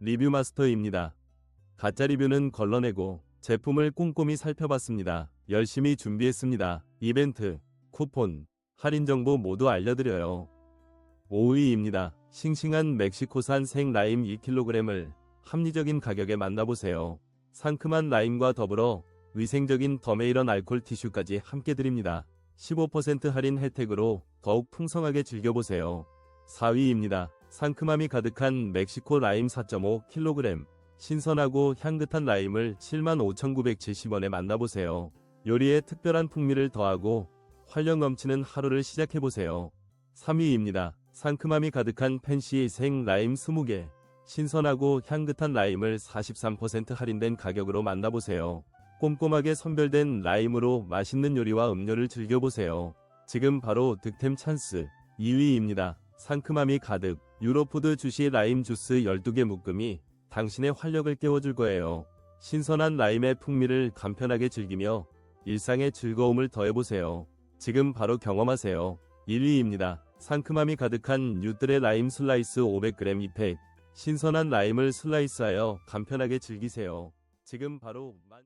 리뷰 마스터입니다. 가짜 리뷰는 걸러내고 제품을 꼼꼼히 살펴봤습니다. 열심히 준비했습니다. 이벤트, 쿠폰, 할인 정보 모두 알려드려요. 5위입니다. 싱싱한 멕시코산 생 라임 2kg을 합리적인 가격에 만나보세요. 상큼한 라임과 더불어 위생적인 더메이런 알콜 티슈까지 함께 드립니다. 15% 할인 혜택으로 더욱 풍성하게 즐겨보세요. 4위입니다. 상큼함이 가득한 멕시코 라임 4.5kg. 신선하고 향긋한 라임을 75,970원에 만나보세요. 요리에 특별한 풍미를 더하고 활력 넘치는 하루를 시작해보세요. 3위입니다. 상큼함이 가득한 펜시 생 라임 20개. 신선하고 향긋한 라임을 43% 할인된 가격으로 만나보세요. 꼼꼼하게 선별된 라임으로 맛있는 요리와 음료를 즐겨보세요. 지금 바로 득템 찬스 2위입니다. 상큼함이 가득 유로푸드 주시 라임 주스 12개 묶음이 당신의 활력을 깨워줄 거예요. 신선한 라임의 풍미를 간편하게 즐기며 일상의 즐거움을 더해보세요. 지금 바로 경험하세요. 1위입니다. 상큼함이 가득한 뉴트레 라임 슬라이스 500g 2팩. 신선한 라임을 슬라이스하여 간편하게 즐기세요. 지금 바로 만...